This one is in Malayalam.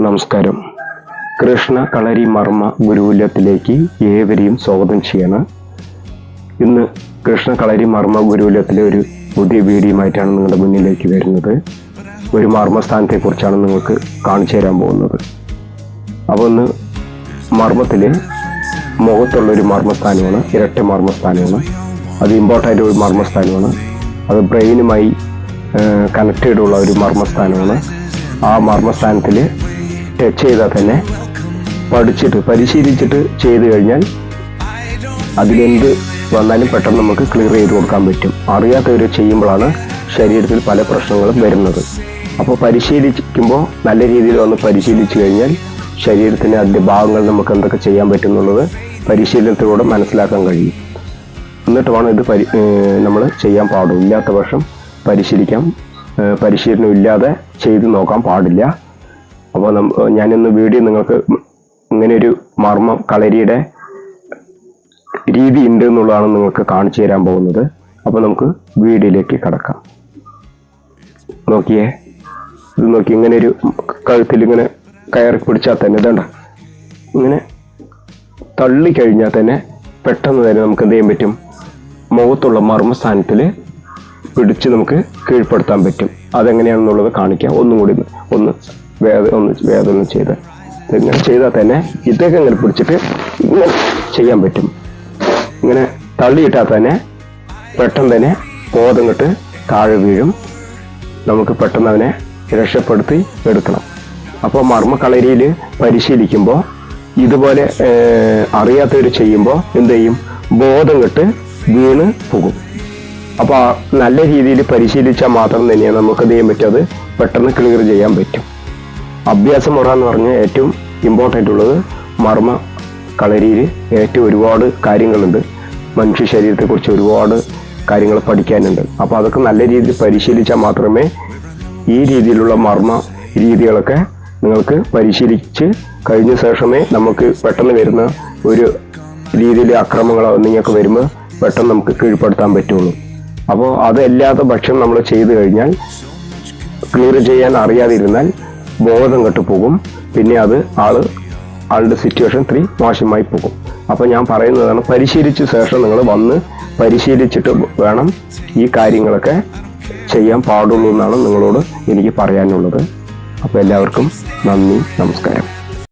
നമസ്കാരം. കൃഷ്ണ കളരി മർമ്മ ഗുരുകുലത്തിലേക്ക് ഏവരെയും സ്വാഗതം ചെയ്യണം. ഇന്ന് കൃഷ്ണ കളരി മർമ്മ ഗുരുകുലത്തിലെ ഒരു പുതിയ വീഡിയോയുമായിട്ടാണ് നിങ്ങളുടെ മുന്നിലേക്ക് വരുന്നത്. ഒരു മർമ്മസ്ഥാനത്തെക്കുറിച്ചാണ് നിങ്ങൾക്ക് കാണിച്ചു തരാൻ പോകുന്നത്. അപ്പോൾ ഒന്ന് മർമ്മത്തിൽ മുഖത്തുള്ള ഒരു മർമ്മസ്ഥാനമാണ് ഇരട്ട മർമ്മസ്ഥാനമാണ്. അത് ഇമ്പോർട്ടന്റ് ഒരു മർമ്മസ്ഥാനമാണ്. അത് ബ്രെയിനുമായി കണക്റ്റഡ് ഉള്ള ഒരു മർമ്മസ്ഥാനമാണ്. ആ മർമ്മസ്ഥാനത്തിൽ ചെയ്താൽ തന്നെ പഠിച്ചിട്ട് പരിശീലിച്ചിട്ട് ചെയ്തു കഴിഞ്ഞാൽ അതിലെന്ത് വന്നാലും പെട്ടെന്ന് നമുക്ക് ക്ലിയർ ചെയ്ത് കൊടുക്കാൻ പറ്റും. അറിയാത്തവർ ചെയ്യുമ്പോഴാണ് ശരീരത്തിൽ പല പ്രശ്നങ്ങളും വരുന്നത്. അപ്പോൾ പരിശീലിക്കുമ്പോൾ നല്ല രീതിയിൽ വന്ന് പരിശീലിച്ചു കഴിഞ്ഞാൽ ശരീരത്തിന് അതിന്റെ ഭാഗങ്ങൾ നമുക്ക് എന്തൊക്കെ ചെയ്യാൻ പറ്റും എന്നുള്ളത് പരിശീലനത്തിലൂടെ മനസ്സിലാക്കാൻ കഴിയും. എന്നിട്ട് വേണം ഇത് പരി നമ്മൾ ചെയ്യാൻ പാടും ഇല്ലാത്ത പക്ഷം പരിശീലിക്കാം. പരിശീലനം ഇല്ലാതെ ചെയ്ത് നോക്കാൻ പാടില്ല. അപ്പോൾ ഞാനിന്ന് വീഡിയോ നിങ്ങൾക്ക് ഇങ്ങനെ ഒരു മർമ്മം കളരിയുടെ രീതി ഉണ്ട് എന്നുള്ളതാണ് നിങ്ങൾക്ക് കാണിച്ചു തരാൻ പോകുന്നത്. അപ്പോൾ നമുക്ക് വീഡിയോയിലേക്ക് കടക്കാം. നോക്കിയേ. ഇത് നോക്കി ഇങ്ങനെ ഒരു കഴുത്തിൽ ഇങ്ങനെ കയറി പിടിച്ചാൽ തന്നെ ഇതണ്ട ഇങ്ങനെ തള്ളി കഴിഞ്ഞാൽ തന്നെ പെട്ടെന്ന് തന്നെ നമുക്ക് എന്ത് ചെയ്യാൻ പറ്റും? മുഖത്തുള്ള മർമ്മസ്ഥാനത്തിൽ പിടിച്ച് നമുക്ക് കീഴ്പ്പെടുത്താൻ പറ്റും. അതെങ്ങനെയാണെന്നുള്ളത് കാണിക്കാം. ഒന്നും കൂടി ഒന്ന് ഒന്ന് വേദ ഒന്ന് വേദന ചെയ്ത് ഇങ്ങനെ ചെയ്താൽ തന്നെ ഇതൊക്കെ ഇങ്ങനെ പിടിച്ചിട്ട് ഇങ്ങനെ ചെയ്യാൻ പറ്റും. ഇങ്ങനെ തള്ളിയിട്ടാൽ തന്നെ പെട്ടെന്ന് തന്നെ ബോധം താഴെ വീഴും. നമുക്ക് പെട്ടെന്ന് അവനെ രക്ഷപ്പെടുത്തി എടുക്കണം. അപ്പോൾ മർമ്മക്കളരിയിൽ പരിശീലിക്കുമ്പോൾ ഇതുപോലെ അറിയാത്തവർ ചെയ്യുമ്പോൾ എന്ത് ചെയ്യും? ബോധം കെട്ട് വീണ് പോകും. അപ്പോൾ നല്ല രീതിയിൽ പരിശീലിച്ചാൽ മാത്രം തന്നെയാണ് നമുക്ക് എന്ത് ചെയ്യാൻ പറ്റും? അത് പെട്ടെന്ന് ക്ലിയർ ചെയ്യാൻ പറ്റും. അഭ്യാസ മുറ എന്ന് പറഞ്ഞ ഏറ്റവും ഇമ്പോർട്ടന്റ് ഉള്ളത് മർമ്മ കളരിയിൽ ഏറ്റവും ഒരുപാട് കാര്യങ്ങളുണ്ട്. മനുഷ്യ ശരീരത്തെക്കുറിച്ച് ഒരുപാട് കാര്യങ്ങൾ പഠിക്കാനുണ്ട്. അപ്പോൾ അതൊക്കെ നല്ല രീതിയിൽ പരിശീലിച്ചാൽ മാത്രമേ ഈ രീതിയിലുള്ള മർമ്മ രീതികളൊക്കെ നിങ്ങൾക്ക് പരിശീലിച്ച് കഴിഞ്ഞ ശേഷമേ നമുക്ക് പെട്ടെന്ന് വരുന്ന ഒരു രീതിയിലെ അക്രമങ്ങളോ നിങ്ങൾക്ക് വരുമ്പോൾ പെട്ടെന്ന് നമുക്ക് കീഴ്പ്പെടുത്താൻ പറ്റുള്ളൂ. അപ്പോൾ അതല്ലാത്ത ഭക്ഷണം നമ്മൾ ചെയ്തു കഴിഞ്ഞാൽ ക്ലിയർ ചെയ്യാൻ അറിയാതിരുന്നാൽ ബോധം കെട്ടു പോകും. പിന്നെ അത് ആൾ ആളുടെ സിറ്റുവേഷൻ ത്രീ മോശമായി പോകും. അപ്പോൾ ഞാൻ പറയുന്നതാണ് പരിശീലിച്ച ശേഷം നിങ്ങൾ വന്ന് പരിശീലിച്ചിട്ട് വേണം ഈ കാര്യങ്ങളൊക്കെ ചെയ്യാൻ പാടുള്ളൂ എന്നാണ് നിങ്ങളോട് എനിക്ക് പറയാനുള്ളത്. അപ്പോൾ എല്ലാവർക്കും നന്ദി നമസ്കാരം.